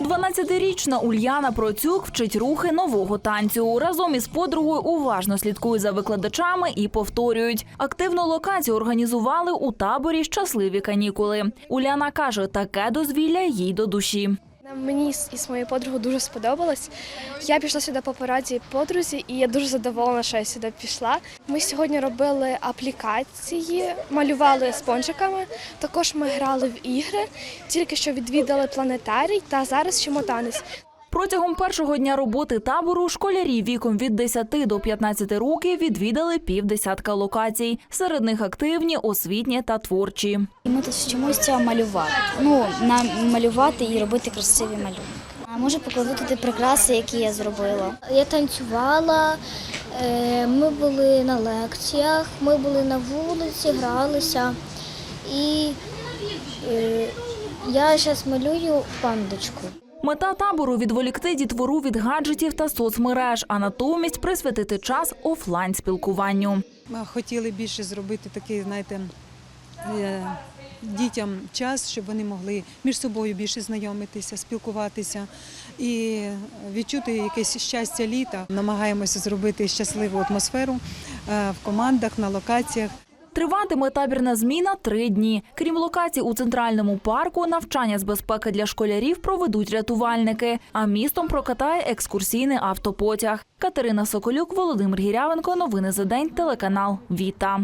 12-річна Ульяна Процюк вчить рухи нового танцю. Разом із подругою уважно слідкують за викладачами і повторюють. Активну локацію організували у таборі Щасливі канікули. Уляна каже, таке дозвілля їй до душі. Мені з- із моєю подругою дуже сподобалось. Я пішла сюди по пораді подрузі, і я дуже задоволена, що я сюди пішла. Ми сьогодні робили аплікації, малювали спонжиками. Також ми грали в ігри, тільки що відвідали планетарій та зараз ще танець. Протягом першого дня роботи табору школярі віком від 10 до 15 років відвідали півдесятка локацій. Серед них активні, освітні та творчі. Ми тут вчимося малювати. Ну, малювати і робити красиві малюнки. А можу покладати ті прикраси, які я зробила. Я танцювала, е, ми були на лекціях, ми були на вулиці, гралися. І е, я зараз малюю пандочку. Мета табору відволікти дітвору від гаджетів та соцмереж, а натомість присвятити час офлайн спілкуванню. Ми хотіли більше зробити такий, знаєте, е, дітям час, щоб вони могли між собою більше знайомитися, спілкуватися і відчути якесь щастя літа. Намагаємося зробити щасливу атмосферу е, в командах, на локаціях. Триватиме табірна зміна три дні. Крім локацій у центральному парку, навчання з безпеки для школярів проведуть рятувальники. А містом прокатає екскурсійний автопотяг. Катерина Соколюк, Володимир Гірявенко. Новини за день. Телеканал Віта.